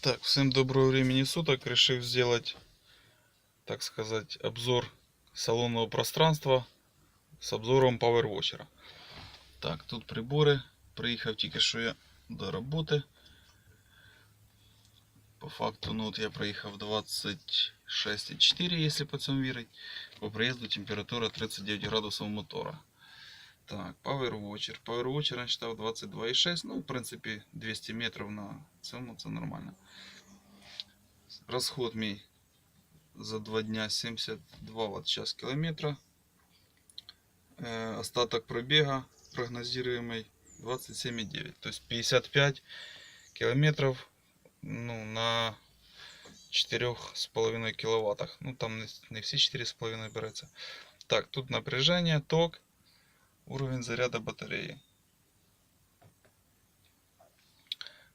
Так, всем доброго времени суток. Решил сделать, так сказать, обзор салонного пространства с обзором PowerWatcher. Так, тут прибори. Приїхав тільки що я до роботи. По факту, ну от я проїхав 26,4, якщо по цьому вірить. По приїзду температура 39 градусів мотора. Так, PowerWatcher. PowerWatcher я читав 22,6. Ну, в принципі, 200 метрів на цьому це нормально. Розход мій за 2 дня 72 Вт час кілометра. Е, остаток пробіга прогнозируемый 27,9. То есть 55 километров ну, на 4,5 киловаттах. Ну там не, не всі 4,5 береться. Так, тут напряжение, ток, Уровень заряда батареи.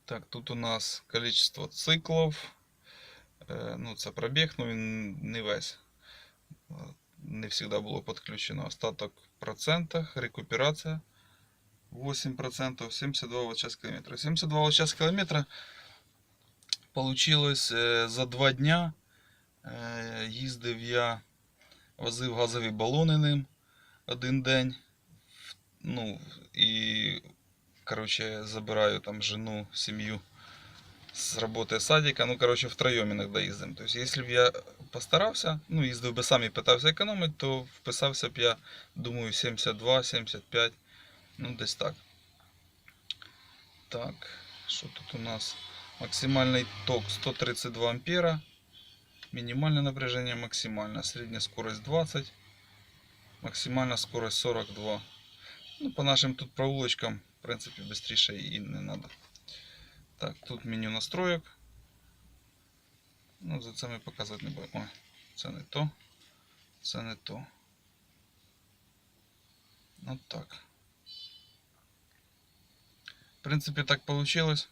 Так, тут у нас количество циклов. Е, ну, це пробіг, ну він не весь. Не завжди було підключено. Остаток в процентах, рекуперація 8%, 72 в час кілометра. 72 в час кілометра получилось е, за 2 дня. Е, Їздив я, возив газові балони ним один день. Ну, і, короче, забираю там жену, сім'ю с работы садика, ну, короче, втроем иногда їздим. То есть, если б я постарався, ну, їздив би сам і питався економити, то вписався б я, думаю, 72, 75, ну, десь так. Так, що тут у нас? Максимальний ток 132 ампера, мінімальне напряжение максимальне, средняя скорость 20, максимальна скорость 42. Ну, по нашим тут проволочкам, в принципі, быстріше і не надо. Так, тут меню настроек. Ну, за це ми показувати не будемо. Ой, це не то. Це не то. От так. В принципі, так получилось.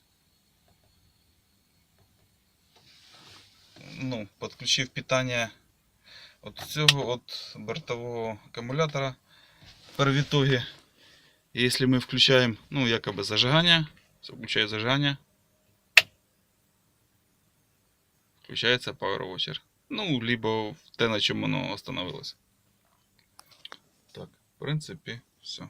Ну, підключив питання от цього от бортового акумулятора. Тепер в Итоге, если мы включаем, ну, якобы зажигание, включаю зажигание, включается Power Watcher. Ну, либо те, на чому воно остановилось. Так, в принципі, все.